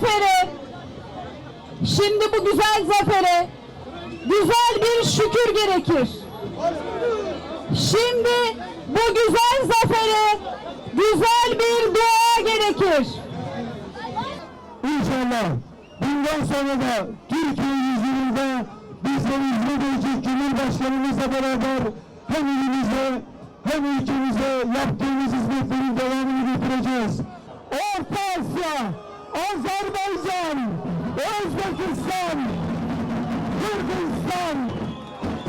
zafere, şimdi bu güzel zafere güzel bir şükür gerekir. Şimdi bu güzel zafere güzel bir dua gerekir. İnşallah bundan sonra da Türkiye yüzyılında bizleri hizmet edecek Cumhurbaşkanımızla beraber hem ilimize hem ülkemize yaptığımız hizmetlerin devamını getireceğiz. Orta Asya, Azerbaycan, Özbekistan, Kırgızistan,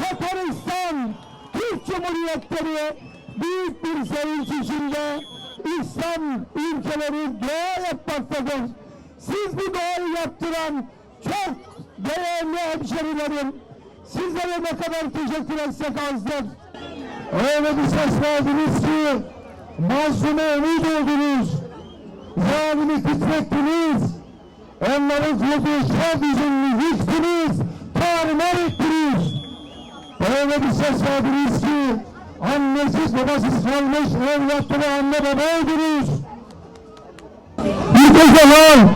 Tataristan, Türk Cumhuriyetleri büyük bir sevinç içinde İslam ülkeleri dua yapmaktadır. Siz bu duayı yaptıran çok değerli hemşerilerim. Sizlere ne kadar teşekkür etsek azdır. Öyle bir ses verdiniz ki mazlume ümit oldunuz. Zalimi titrettiniz. Onların kurduğu şer düzenini yıktınız. Tarumar ettiniz. Öyle bir ses verdiniz ki annesiz babasız kalmış evlatları anne baba oldunuz. Bir kez daha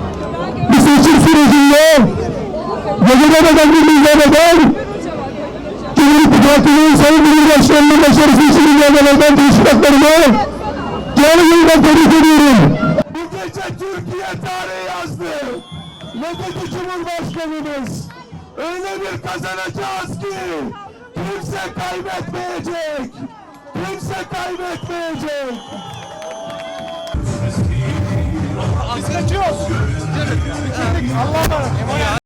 bir seçim sürecinde geceden bir mücadeleden Cumhuriyet Parti'nin Sayın Cumhurbaşkanı'nın başarısı için mücadelelerden teşkilatlarını canı gönülden tebrik ediyorum. Gece Türkiye tarihi yazdı. Ne dedi Cumhurbaşkanımız? Öyle bir kazanacağız ki kimse kaybetmeyecek. Kimse kaybetmeyecek. Biz kaçıyoruz. Allah'a emanet.